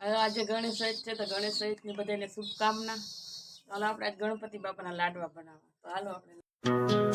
આજે ગણેશ ચતુર્થી છે તો ગણેશ ચતુર્થની બધાને શુભકામના. ચાલો આપણે આજ ગણપતિ બાપાના લાડવા બનાવવા. તો હાલો આપણે